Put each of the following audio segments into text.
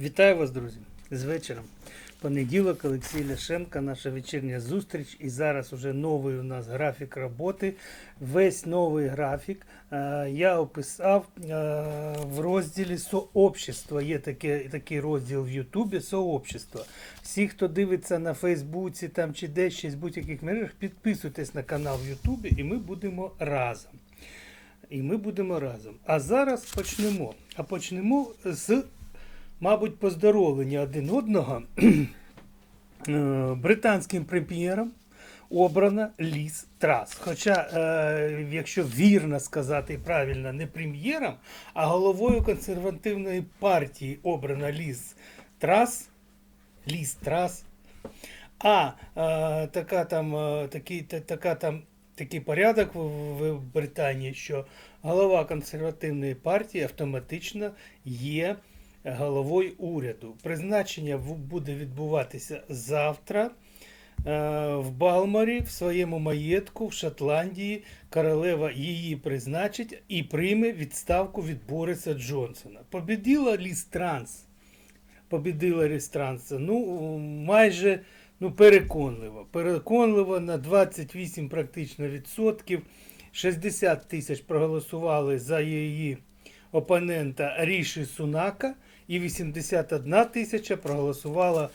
Вітаю вас, друзі, з вечором. Понеділок, Олексій Ляшенко, наша вечірня зустріч. І зараз уже новий у нас графік роботи. Весь новий графік е, я описав е, в розділі Сообщество. Є таке, такий розділ в Ютубі Сообщество. Всі, хто дивиться на Фейсбуці там чи десь ще з будь-яких мережах, підписуйтесь на канал в Ютубі, і ми будемо разом. І ми будемо разом. А зараз почнемо. А почнемо з мабуть, поздоровлення один одного Е, британським прем'єром обрана Ліз Трас. Хоча, е, якщо вірно сказати правильно, не прем'єром, а головою консервативної партії обрана Ліз Трас. Ліз Трас. А е, така там, е, такий, та- така там, такий порядок в Британії, що голова консервативної партії автоматично є головою уряду. Призначення буде відбуватися завтра е, в Балморі, в своєму маєтку в Шотландії. Королева її призначить і прийме відставку від Бориса Джонсона. Побіділа Ліз Транс. Побідила Ліз Транс. Ну, майже ну, переконливо. Переконливо на 28 практично відсотків. 60 тисяч проголосували за її опонента Ріші Сунака, і 81 тисяча проголосувала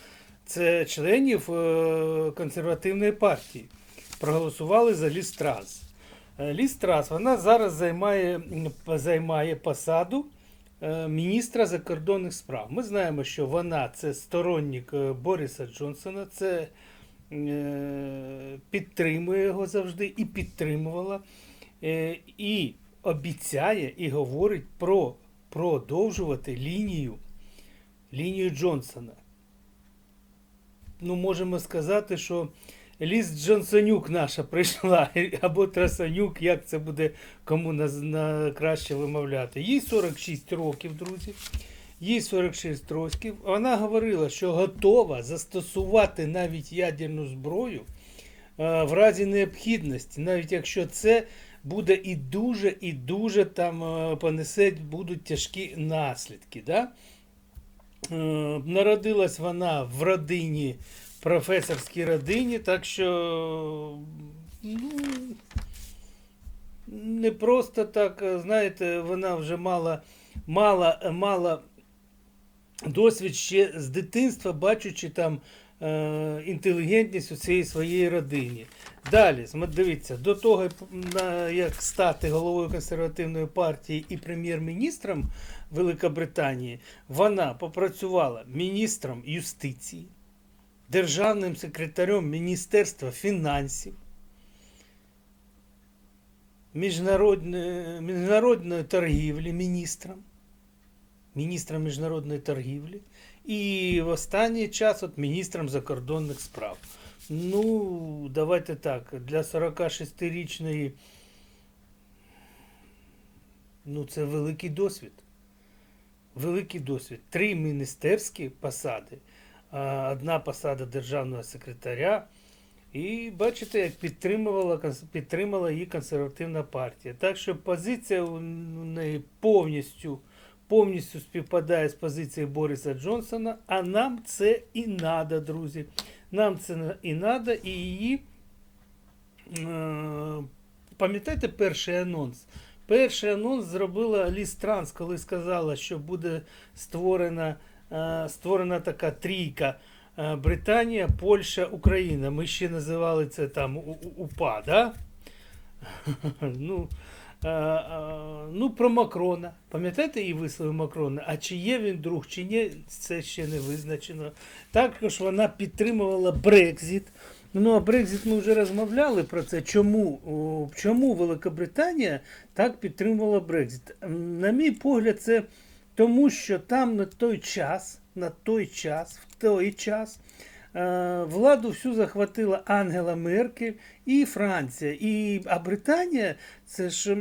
це членів е, консервативної партії. Проголосували за Ліз Трас. Е, Трас, вона зараз займає, займає посаду е, міністра закордонних справ. Ми знаємо, що вона це сторонник Бориса Джонсона, це підтримує його завжди і підтримувала. І обіцяє і говорить про продовжувати лінію, лінію Джонсона. Ну, можемо сказати, що Ліс Джонсонюк наша прийшла, або Трасанюк, як це буде кому на, на краще вимовляти. Їй 46 років, друзі. Їй 46 років. Вона говорила, що готова застосувати навіть ядерну зброю е, в разі необхідності, навіть якщо це буде і дуже, і дуже там е, понесе, будуть тяжкі наслідки. Да? Е, Народилась вона в родині, професорській родині, так що ну, не просто так, е, знаєте, вона вже мала, мала, мала досвід ще з дитинства, бачучи там інтелігентність у цієї своєї родині. Далі, дивіться, до того, як стати головою консервативної партії і прем'єр-міністром Великобританії, вона попрацювала міністром юстиції, державним секретарем Міністерства фінансів, міжнародної, міжнародної торгівлі міністром, міністром міжнародної торгівлі, і в останній час от міністром закордонних справ. Ну, давайте так, для 46-річної, ну, це великий досвід. Великий досвід. Три міністерські посади, одна посада державного секретаря. І бачите, як підтримувала, підтримала її консервативна партія. Так що позиція у неї повністю, повністю співпадає з позицією Бориса Джонсона, а нам це і надо, друзі. Нам це і надо, і її. Е, пам'ятаєте перший анонс? Перший анонс зробила Ліс Транс, коли сказала, що буде створена, е, створена така трійка. е, Британія, Польща, Україна. Ми ще називали це там УПА, да? ну, ну, про Макрона. Пам'ятаєте її вислови Макрона? А чи є він друг, чи ні, це ще не визначено. Також вона підтримувала Брекзит. Ну, а Брекзит ми вже розмовляли про це. Чому, чому Великобританія так підтримувала Брекзит? На мій погляд, це тому, що там на той час, на той час, в той час. Е, Владу всю захватила Ангела Меркель і Франція. І, а Британія це ж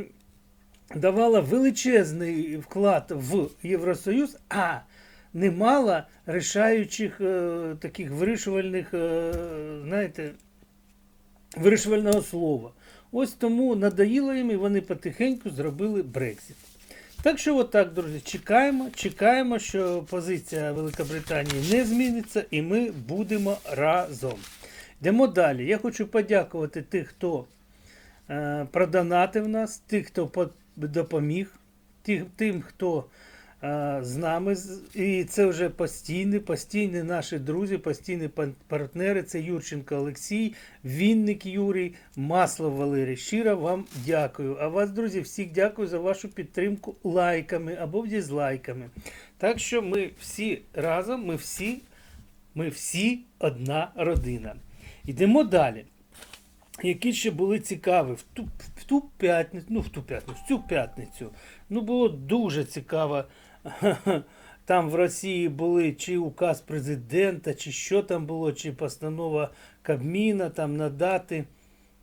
давала величезний вклад в Євросоюз, а не мала рішаючих е, таких вирішувальних, е, знаєте, вирішувального слова. Ось тому надоїло їм і вони потихеньку зробили Брексит. Так що, отак, друзі, чекаємо, чекаємо, що позиція Великобританії не зміниться, і ми будемо разом. Йдемо далі. Я хочу подякувати тих, хто е, продонатив нас, тих, хто допоміг, тим, хто з нами. І це вже постійні, постійні наші друзі, постійні партнери. Це Юрченко Олексій, Вінник Юрій, Маслов Валерій. Щиро вам дякую. А вас, друзі, всіх дякую за вашу підтримку лайками або дізлайками. Так що ми всі разом, ми всі, ми всі одна родина. Йдемо далі. Які ще були цікаві в ту, в ту п'ятницю, ну в ту п'ятницю, в цю п'ятницю. Ну було дуже цікаво. Там в Росії були чи указ президента, чи що там було, чи постанова Кабміна там надати,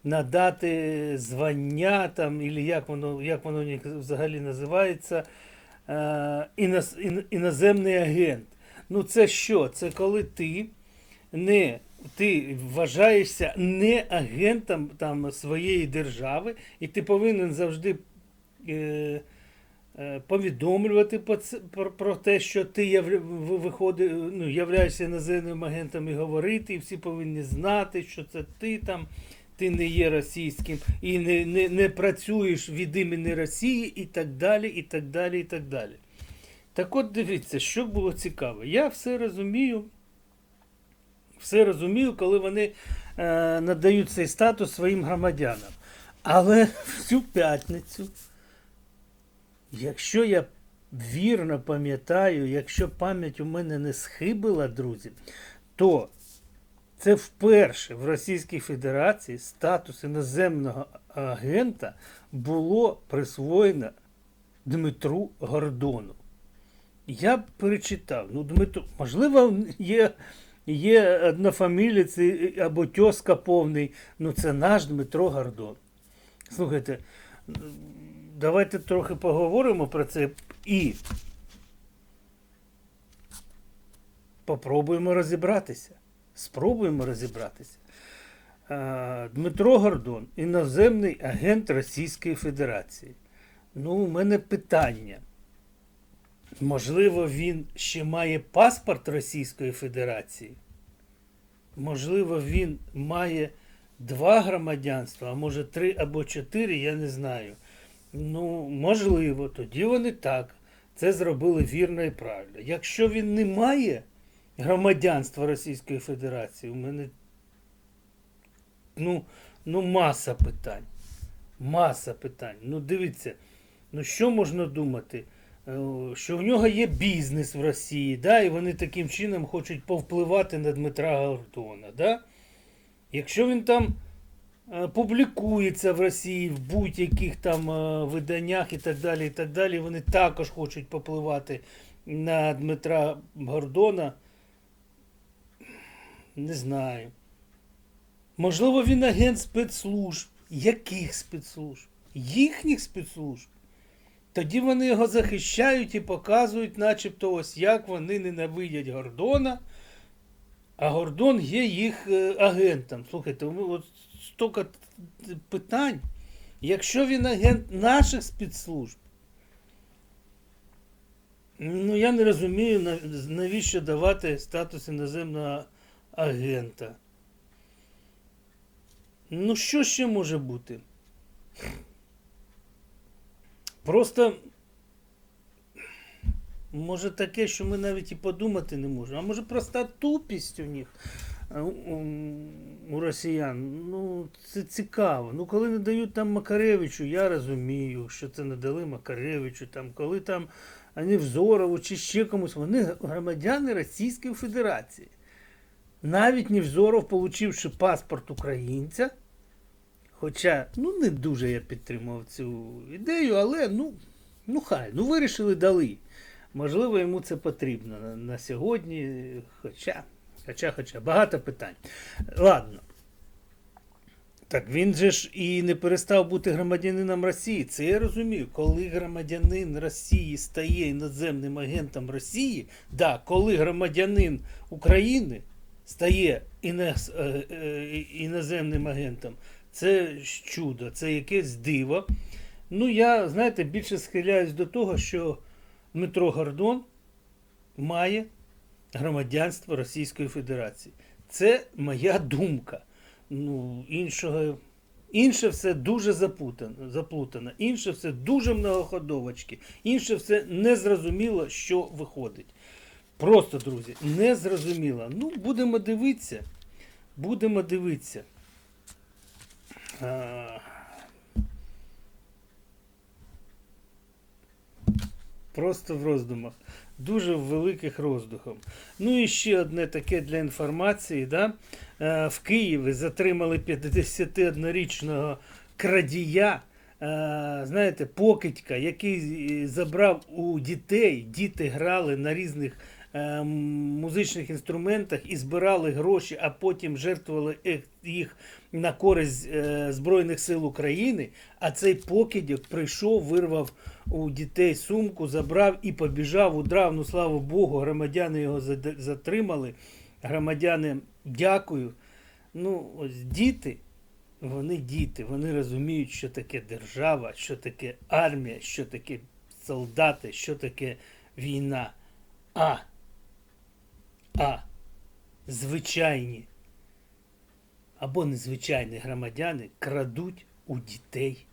надати звання там, і як воно, як воно взагалі називається, е, іноземний агент. Ну це що? Це коли ти не ти вважаєшся не агентом там своєї держави, і ти повинен завжди е, повідомлювати по про, те, що ти ви- виходи, ну, являєшся іноземним агентом і говорити, і всі повинні знати, що це ти там. Ти не є російським і не, не, не працюєш від імені Росії, і так далі, і так далі, і так далі. Так от дивіться, що було цікаво. Я все розумію, все розумію, коли вони е, надають цей статус своїм громадянам. Але в цю п'ятницю, якщо я вірно пам'ятаю, якщо пам'ять у мене не схибила, друзі, то це вперше в Російській Федерації статус іноземного агента було присвоєно Дмитру Гордону. Я б перечитав. Ну, Дмитро, можливо, є, є однофамілець або тьоска повний. Ну, це наш Дмитро Гордон. Слухайте, давайте трохи поговоримо про це і попробуємо розібратися. Спробуємо розібратися. Е, Дмитро Гордон, іноземний агент Російської Федерації. Ну, у мене питання. Можливо, він ще має паспорт Російської Федерації. Можливо, він має два громадянства, а може три або чотири, я не знаю. Ну, можливо, тоді вони так. Це зробили вірно і правильно. Якщо він не має громадянства Російської Федерації, у мене ну, ну маса питань. Маса питань. Ну, дивіться, ну що можна думати? Е, Що в нього є бізнес в Росії, да, і вони таким чином хочуть повпливати на Дмитра Гордона. Да? Якщо він там публікується в Росії в будь-яких там е, виданнях і так далі, і так далі, вони також хочуть попливати на Дмитра Гордона. Не знаю. Можливо, він агент спецслужб. Яких спецслужб? Їхніх спецслужб. Тоді вони його захищають і показують, начебто, ось як вони ненавидять Гордона, а Гордон є їх е, агентом. Слухайте, от стільки питань. Якщо він агент наших спецслужб, ну я не розумію, навіщо давати статус іноземного агента. Ну, що ще може бути? Просто може таке, що ми навіть і подумати не можемо. А може проста тупість у них у, у росіян. Ну, це цікаво. Ну, коли не дають там Макаревичу, я розумію, що це не дали Макаревичу. Там, коли там Невзорову чи ще комусь, вони громадяни Російської Федерації. Навіть Невзоров, получивши паспорт українця, Хоча, ну не дуже я підтримував цю ідею, але ну, ну хай, ну вирішили дали. Можливо, йому це потрібно на, сьогодні. Хоча, хоча, хоча, багато питань. Ладно. Так він же ж і не перестав бути громадянином Росії. Це я розумію. Коли громадянин Росії стає іноземним агентом Росії, да, коли громадянин України стає інез, е, е, іноземним агентом, це чудо, це якесь диво. Ну, я, знаєте, більше схиляюсь до того, що Дмитро Гордон має громадянство Російської Федерації. Це моя думка. Ну, іншого, інше все дуже запутано, заплутано, інше все дуже многоходовочки, інше все незрозуміло, що виходить. Просто, друзі, незрозуміло. Ну, будемо дивитися. Будемо дивитися. Просто в роздумах. Дуже в великих роздухах. Ну і ще одне таке для інформації. Да? Е, В Києві затримали 51-річного крадія, е, знаєте, покидька, який забрав у дітей. Діти грали на різних е, музичних інструментах і збирали гроші, а потім жертвували їх- на користь е, Збройних сил України. А цей покидьок прийшов, вирвав у дітей сумку, забрав і побіжав, удрав. Ну слава Богу, громадяни його затримали. Громадяни, дякую. Ну, ось діти, вони діти, вони розуміють, що таке держава, що таке армія, що таке солдати, що таке війна. А, а звичайні або незвичайні громадяни крадуть у дітей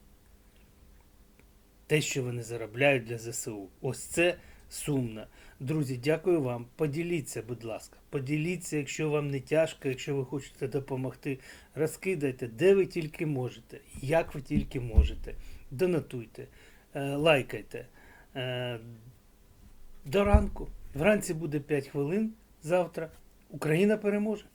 те, що вони заробляють для ЗСУ. Ось це сумно. Друзі, дякую вам. Поділіться, будь ласка. Поділіться, якщо вам не тяжко, якщо ви хочете допомогти. Розкидайте, де ви тільки можете, як ви тільки можете. Донатуйте, е, лайкайте. Е, До ранку. Вранці буде 5 хвилин. Завтра Україна переможе.